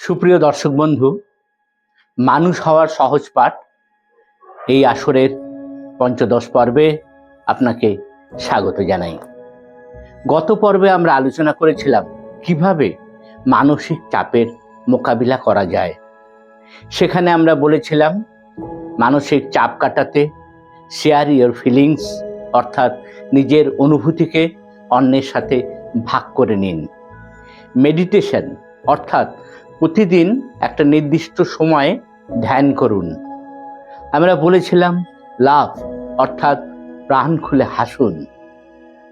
সুপ্রিয় দর্শক বন্ধু, মানুষ হওয়ার সহজ পাঠ এই আসরের পঞ্চদশ পর্বে আপনাকে স্বাগত জানাই। গত পর্বে আমরা আলোচনা করেছিলাম কীভাবে মানসিক চাপের মোকাবিলা করা যায়। সেখানে আমরা বলেছিলাম, মানসিক চাপ কাটাতে শেয়ার ইয়োর ফিলিংস অর্থাৎ নিজের অনুভূতিকে অন্যের সাথে ভাগ করে নিন। মেডিটেশন অর্থাৎ প্রতিদিন একটা নির্দিষ্ট সময়ে ধ্যান করুন। আমরা বলেছিলাম লাভ অর্থাৎ প্রাণ খুলে হাসুন।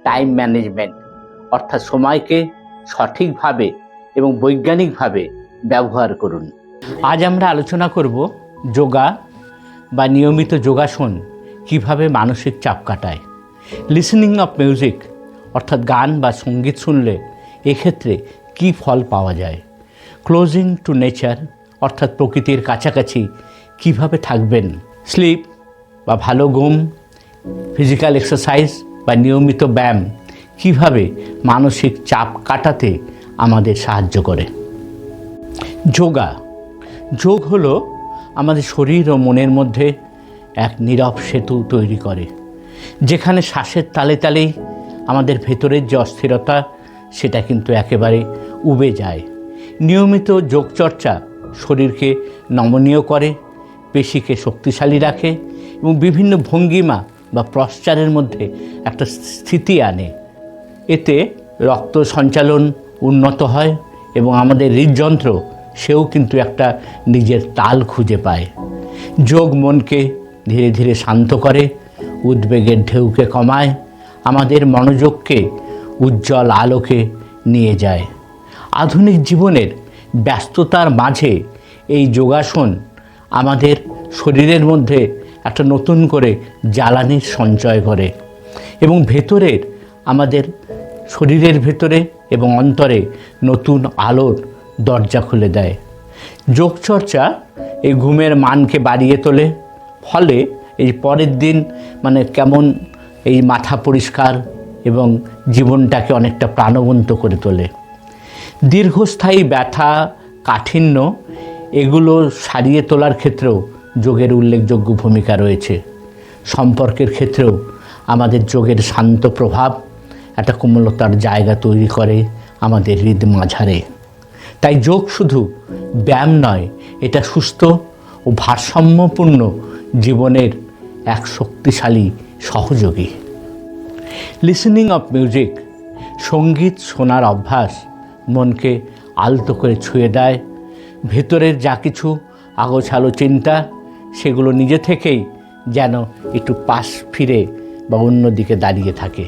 টাইম ম্যানেজমেন্ট অর্থাৎ সময়কে সঠিকভাবে এবং বৈজ্ঞানিকভাবে ব্যবহার করুন। আজ আমরা আলোচনা করব যোগা বা নিয়মিত যোগাসন কীভাবে মানসিক চাপ কাটায়। লিসনিং অফ মিউজিক অর্থাৎ গান বা সংগীত শুনলে এক্ষেত্রে কী ফল পাওয়া যায়? ক্লোজিং টু নেচার অর্থাৎ প্রকৃতির কাছাকাছি, কীভাবে থাকবেন? স্লিপ বা ভালো ঘুম ফিজিক্যাল এক্সারসাইজ বা নিয়মিত ব্যায়াম, কীভাবে মানসিক চাপ কাটাতে আমাদের সাহায্য করে? যোগা। যোগ হলো আমাদের শরীর ও মনের মধ্যে এক নীরব সেতু তৈরি করে, যেখানে শ্বাসের তালে তালেই আমাদের ভেতরের যে অস্থিরতা, সেটা কিন্তু একেবারে উবে যায়। নিয়মিত যোগচর্চা শরীরকে নমনীয় করে, পেশিকে শক্তিশালী রাখে এবং বিভিন্ন ভঙ্গিমা বা প্রশ্চারের মধ্যে একটা স্থিতি আনে। এতে রক্ত সঞ্চালন উন্নত হয় এবং আমাদের হৃদযন্ত্র, সেও কিন্তু একটা নিজের তাল খুঁজে পায়। যোগ মনকে ধীরে ধীরে শান্ত করে, উদ্বেগের ঢেউকে কমায়, আমাদের মনোযোগকে উজ্জ্বল আলোকে নিয়ে যায়। আধুনিক জীবনের ব্যস্ততার মাঝে এই যোগাসন আমাদের শরীরের মধ্যে একটা নতুন করে জ্বালানির সঞ্চয় করে এবং ভেতরের আমাদের শরীরের ভেতরে এবং অন্তরে নতুন আলোর দরজা খুলে দেয়। যোগচর্চা এই ঘুমের মানকে বাড়িয়ে তোলে, ফলে এই পরের দিন মানে কেমন এই মাথা পরিষ্কার এবং জীবনটাকে অনেকটা প্রাণবন্ত করে তোলে। দীর্ঘস্থায়ী ব্যথা, কাঠিন্য, এগুলো সারিয়ে তোলার ক্ষেত্রেও যোগের উল্লেখযোগ্য ভূমিকা রয়েছে। সম্পর্কের ক্ষেত্রেও আমাদের যোগের শান্ত প্রভাব একটা কোমলতার জায়গা তৈরি করে আমাদের হৃদ মাঝারে। তাই যোগ শুধু ব্যায়াম নয়, এটা সুস্থ ও ভারসাম্যপূর্ণ জীবনের এক শক্তিশালী সহযোগী। লিসনিং অফ মিউজিক সংগীত শোনার অভ্যাস মনকে আলতো করে ছুঁয়ে দেয়। ভেতরের যা কিছু আগোছালো চিন্তা, সেগুলো নিজে থেকেই যেন একটু পাশ ফিরে বা অন্য দিকে দাঁড়িয়ে থাকে।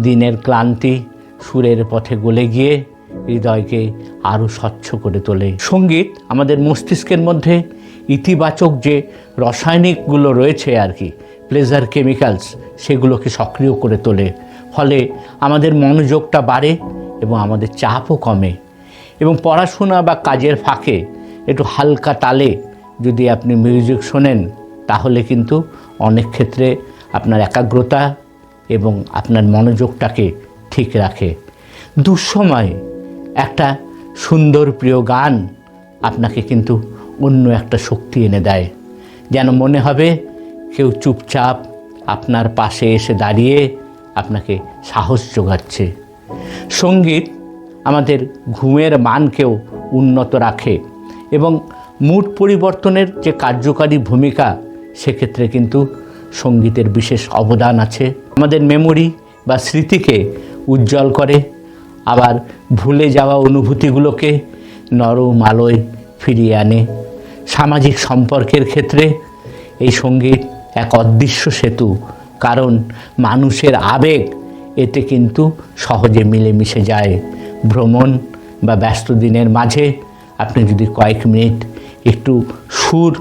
দিনের ক্লান্তি সুরের পথে গলে গিয়ে হৃদয়কে আরও স্বচ্ছ করে তোলে। সংগীত আমাদের মস্তিষ্কের মধ্যে ইতিবাচক যে রাসায়নিকগুলো রয়েছে আর কি প্লেজার কেমিক্যালস সেগুলোকে সক্রিয় করে তোলে। ফলে আমাদের মনোযোগটা বাড়ে এবং আমাদের চাপও কমে। এবং পড়াশোনা বা কাজের ফাঁকে একটু হালকা তালে যদি আপনি মিউজিক শোনেন, তাহলে কিন্তু অনেক ক্ষেত্রে আপনার একাগ্রতা এবং আপনার মনোযোগটাকে ঠিক রাখে। দুঃসময় একটা সুন্দর প্রিয় গান আপনাকে কিন্তু অন্য একটা শক্তি এনে দেয়। যেন মনে হবে কেউ চুপচাপ আপনার পাশে এসে দাঁড়িয়ে আপনাকে সাহস যোগাচ্ছে। সংগীত আমাদের ঘুমের মানকেও উন্নত রাখে এবং মুড পরিবর্তনের যে কার্যকারী ভূমিকা, সেক্ষেত্রে কিন্তু সঙ্গীতের বিশেষ অবদান আছে। আমাদের মেমোরি বা স্মৃতিকে উজ্জ্বল করে, আবার ভুলে যাওয়া অনুভূতিগুলোকে নরম আলোয় ফিরিয়ে আনে। সামাজিক সম্পর্কের ক্ষেত্রে এই সংগীত এক অদৃশ্য সেতু, কারণ মানুষের আবেগ এতে কিন্তু সহজে মিলেমিশে যায়। ভ্রমণ বা ব্যস্ত দিনের মাঝে আপনি যদি কয়েক মিনিট একটু সুর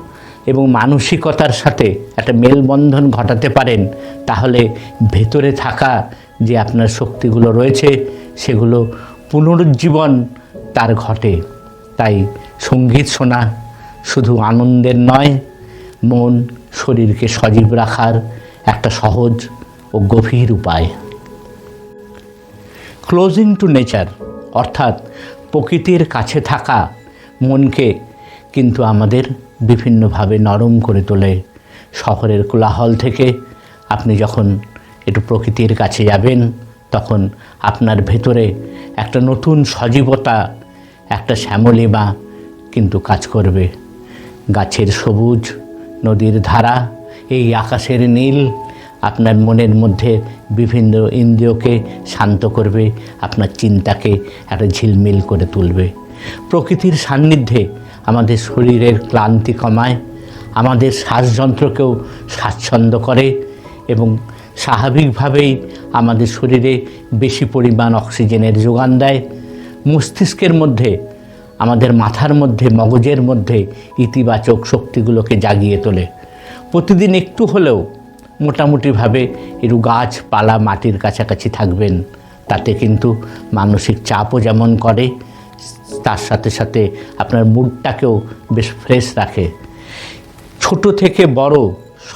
এবং মানসিকতার সাথে একটা মেলবন্ধন ঘটাতে পারেন, তাহলে ভেতরে থাকা যে আপনার শক্তিগুলো রয়েছে, সেগুলো পুনরুজ্জীবন তার ঘটে। তাই সংগীত শোনা শুধু আনন্দের নয়, মন, শরীরকে সজীব রাখার একটা সহজ ও গভীর উপায়। ক্লোজিং টু নেচার অর্থাৎ প্রকৃতির কাছে থাকা মনকে কিন্তু আমাদের বিভিন্নভাবে নরম করে তোলে। শহরের কোলাহল থেকে আপনি যখন একটু প্রকৃতির কাছে যাবেন, তখন আপনার ভেতরে একটা নতুন সজীবতা, একটা শ্যামলিমা কিন্তু কাজ করবে। গাছের সবুজ, নদীর ধারা, এই আকাশের নীল আপনার মনের মধ্যে বিভিন্ন ইন্দ্রিয়কে শান্ত করবে, আপনার চিন্তাকে একটা ঝিলমিল করে তুলবে। প্রকৃতির সান্নিধ্যে আমাদের শরীরের ক্লান্তি কমায়, আমাদের শ্বাসযন্ত্রকেও স্বাচ্ছন্দ্য করে এবং স্বাভাবিকভাবেই আমাদের শরীরে বেশি পরিমাণ অক্সিজেনের যোগান দেয়। মস্তিষ্কের মধ্যে, আমাদের মাথার মধ্যে, মগজের মধ্যে ইতিবাচক শক্তিগুলোকে জাগিয়ে তোলে। প্রতিদিন একটু হলেও মোটামুটিভাবে একটু গাছপালা মাটির কাছাকাছি থাকবেন। তাতে কিন্তু মানসিক চাপও যেমন করে, তার সাথে সাথে আপনার মুডটাকেও বেশ ফ্রেশ রাখে। ছোট থেকে বড়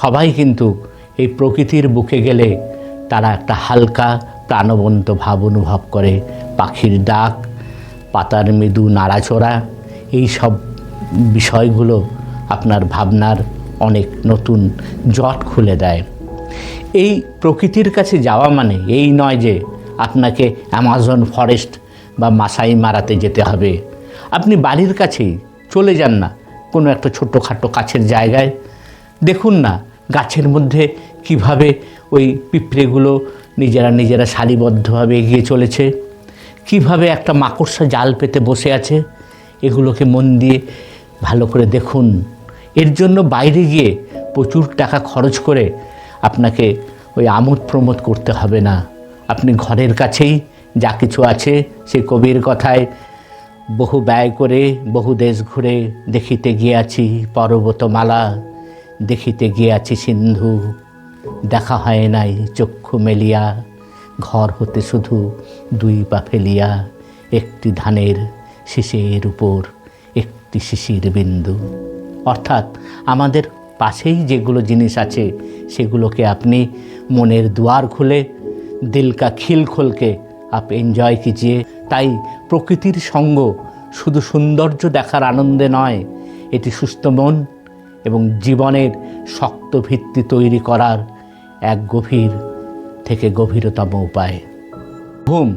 সবাই কিন্তু এই প্রকৃতির বুকে গেলে তারা একটা হালকা প্রাণবন্ত ভাব অনুভব করে। পাখির ডাক, পাতার মৃদু নাড়াচড়া, এই সব বিষয়গুলো আপনার ভাবনার অনেক নতুন জট খুলে দেয়। এই প্রকৃতির কাছে যাওয়া মানে এই নয় যে আপনাকে অ্যামাজন ফরেস্ট বা মাসাই মারাতে যেতে হবে। আপনি বাড়ির কাছেই চলে যান না, কোনো একটা ছোটোখাটো কাছের জায়গায়। দেখুন না গাছের মধ্যে কীভাবে ওই পিঁপড়েগুলো নিজেরা নিজেরা সারিবদ্ধভাবে এগিয়ে চলেছে। কীভাবে একটা মাকড়সা জাল পেতে বসে আছে। এগুলোকে মন দিয়ে ভালো করে দেখুন। এর জন্য বাইরে গিয়ে প্রচুর টাকা খরচ করে আপনাকে ওই আমোদ প্রমোদ করতে হবে না। আপনি ঘরের কাছেই যা কিছু আছে সে কবির কথায় বহু ব্যয় করে, বহু দেশ ঘুরে দেখিতে গিয়াছি, পর্বতমালা দেখিতে গিয়াছি সিন্ধু। দেখা হয় নাই চক্ষু মেলিয়া, ঘর হতে শুধু দুই পা ফেলিয়া, একটি ধানের শিশির উপর, একটি শিশির বিন্দু। অর্থাৎ আমাদের পাশেই যেগুলো জিনিস আছে, সেগুলোকে আপনি মনের দুয়ার খুলে, দিল কা খিল খোলকে আপ এনজয় কিজিয়ে। তাই প্রকৃতির সঙ্গ শুধু সৌন্দর্য দেখার আনন্দে নয়, এটি সুস্থ মন এবং জীবনের শক্ত ভিত্তি তৈরি করার এক গভীর থেকে গভীরতম উপায়। ঘুম,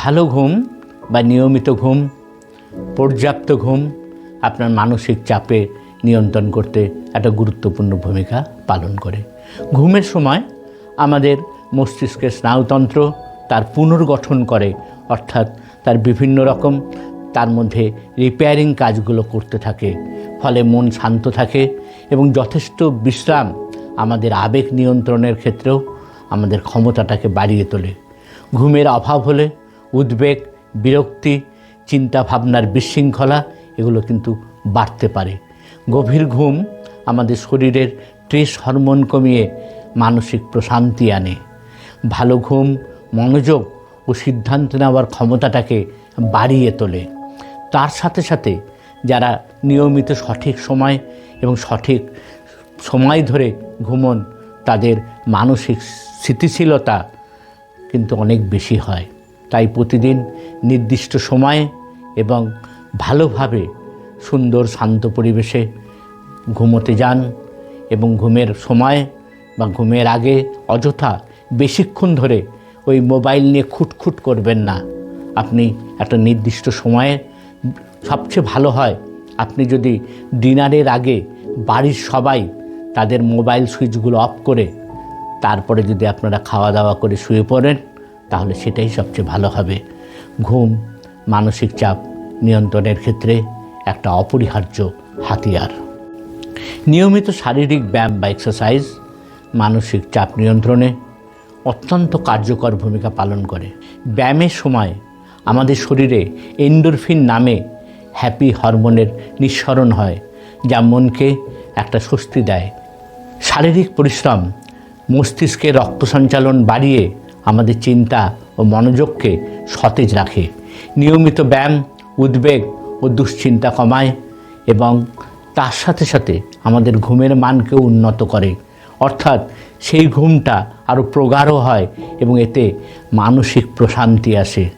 ভালো ঘুম বা নিয়মিত ঘুম, পর্যাপ্ত ঘুম আপনার মানসিক চাপে নিয়ন্ত্রণ করতে একটা গুরুত্বপূর্ণ ভূমিকা পালন করে। ঘুমের সময় আমাদের মস্তিষ্কের স্নায়ুতন্ত্র তার পুনর্গঠন করে, অর্থাৎ তার বিভিন্ন রকম তার মধ্যে রিপেয়ারিং কাজগুলো করতে থাকে, ফলে মন শান্ত থাকে এবং যথেষ্ট বিশ্রাম আমাদের আবেগ নিয়ন্ত্রণের ক্ষেত্রেও আমাদের ক্ষমতাটাকে বাড়িয়ে তোলে। ঘুমের অভাব হলে উদ্বেগ, বিরক্তি চিন্তা ভাবনার বিশৃঙ্খলা এগুলো কিন্তু বাড়তে পারে। গভীর ঘুম আমাদের শরীরের ট্রেস হরমোন কমিয়ে মানসিক প্রশান্তি আনে। ভালো ঘুম, মনোযোগ ও সিদ্ধান্ত নেওয়ার ক্ষমতাটাকে বাড়িয়ে তোলে। তার সাথে সাথে যারা নিয়মিত সঠিক সময় এবং সঠিক সময় ধরে ঘুমন, তাদের মানসিক স্থিতিশীলতা কিন্তু অনেক বেশি হয়। তাই প্রতিদিন নির্দিষ্ট সময়ে এবং ভালোভাবে সুন্দর শান্ত পরিবেশে ঘুমোতে যান এবং ঘুমের সময় বা ঘুমের আগে অযথা বেশিক্ষণ ধরে ওই মোবাইল নিয়ে খুটখুট করবেন না। আপনি একটা নির্দিষ্ট সময়ে সবচেয়ে ভালো হয় আপনি যদি ডিনারের আগে বাড়ির সবাই তাদের মোবাইল সুইচগুলো অফ করে তারপরে যদি আপনারা খাওয়া দাওয়া করে শুয়ে পড়েন, তাহলে সেটাই সবচেয়ে ভালো হবে। ঘুম, মানসিক চাপ নিয়ন্ত্রণের ক্ষেত্রে একটা অপরিহার্য হাতিয়ার। নিয়মিত শারীরিক ব্যায়াম বা এক্সারসাইজ মানসিক চাপ নিয়ন্ত্রণে অত্যন্ত কার্যকর ভূমিকা পালন করে। ব্যায়ামের সময় আমাদের শরীরে এন্ডোরফিন নামে হ্যাপি হরমোনের নিঃসরণ হয়, যা মনকে একটা স্বস্তি দেয়। শারীরিক পরিশ্রম, মস্তিষ্কে রক্ত সঞ্চালন বাড়িয়ে আমাদের চিন্তা ও মনোযোগকে সতেজ রাখে। নিয়মিত ব্যায়াম, উদ্বেগ ও দুশ্চিন্তা কমায় এবং তার সাথে সাথে আমাদের ঘুমের মানকেও উন্নত করে। অর্থাৎ সেই ঘুমটা আরও প্রগাঢ় হয় এবং এতে মানসিক প্রশান্তি আসে।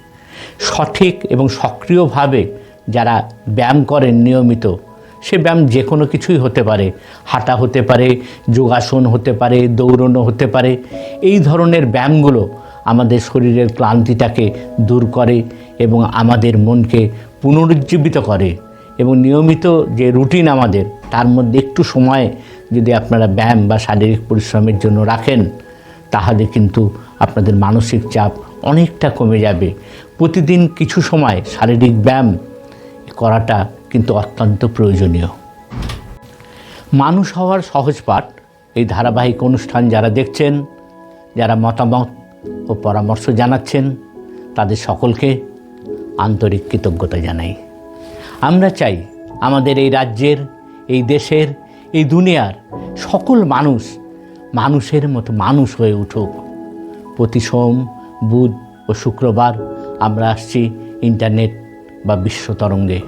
সঠিক এবং সক্রিয়ভাবে যারা ব্যায়াম করেন নিয়মিত, সে ব্যায়াম যে কোনো কিছুই হতে পারে। হাঁটা হতে পারে, যোগাসন হতে পারে, দৌড়নো হতে পারে। এই ধরনের ব্যায়ামগুলো আমাদের শরীরের ক্লান্তিটাকে দূর করে এবং আমাদের মনকে পুনরুজ্জীবিত করে এবং নিয়মিত যে রুটিন আমাদের, তার মধ্যে একটু সময় যদি আপনারা ব্যায়াম বা শারীরিক পরিশ্রমের জন্য রাখেন, তাহলে কিন্তু আপনাদের মানসিক চাপ অনেকটা কমে যাবে। প্রতিদিন কিছু সময় শারীরিক ব্যায়াম করাটা কিন্তু অত্যন্ত প্রয়োজনীয়। মানুষ হওয়ার সহজ পাঠ, এই ধারাবাহিক অনুষ্ঠান যারা দেখছেন, যারা মতামত ও পরামর্শ জানাচ্ছেন, তাদের সকলকে আন্তরিক কৃতজ্ঞতা জানাই। আমরা চাই আমাদের এই রাজ্যের, এই দেশের, এই দুনিয়ার সকল মানুষ মানুষের মতো মানুষ হয়ে উঠুক। প্রতি সোম, বুধ ও শুক্রবার আমরা আসছি ইন্টারনেট বা বিশ্ব তরঙ্গে।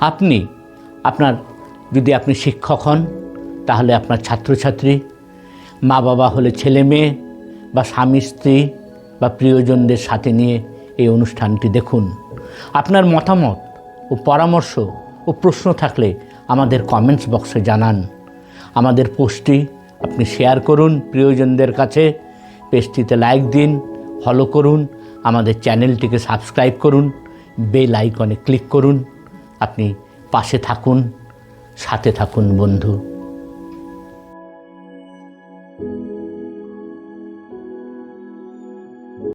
আপনি, আপনার, যদি আপনি শিক্ষক হন, তাহলে আপনার ছাত্রছাত্রী মা বাবা হলে ছেলে মেয়ে বা স্বামী স্ত্রী বা প্রিয়জনদের সাথে নিয়ে এই অনুষ্ঠানটি দেখুন। আপনার মতামত ও পরামর্শ ও প্রশ্ন থাকলে আমাদের কমেন্টস বক্সে জানান। আমাদের পোস্টটি আপনি শেয়ার করুন প্রিয়জনদের কাছে। পেজটিতে লাইক দিন ফলো করুন, আমাদের চ্যানেলটিকে সাবস্ক্রাইব করুন বেল আইকনে ক্লিক করুন। আপনি পাশে থাকুন, সাথে থাকুন বন্ধু।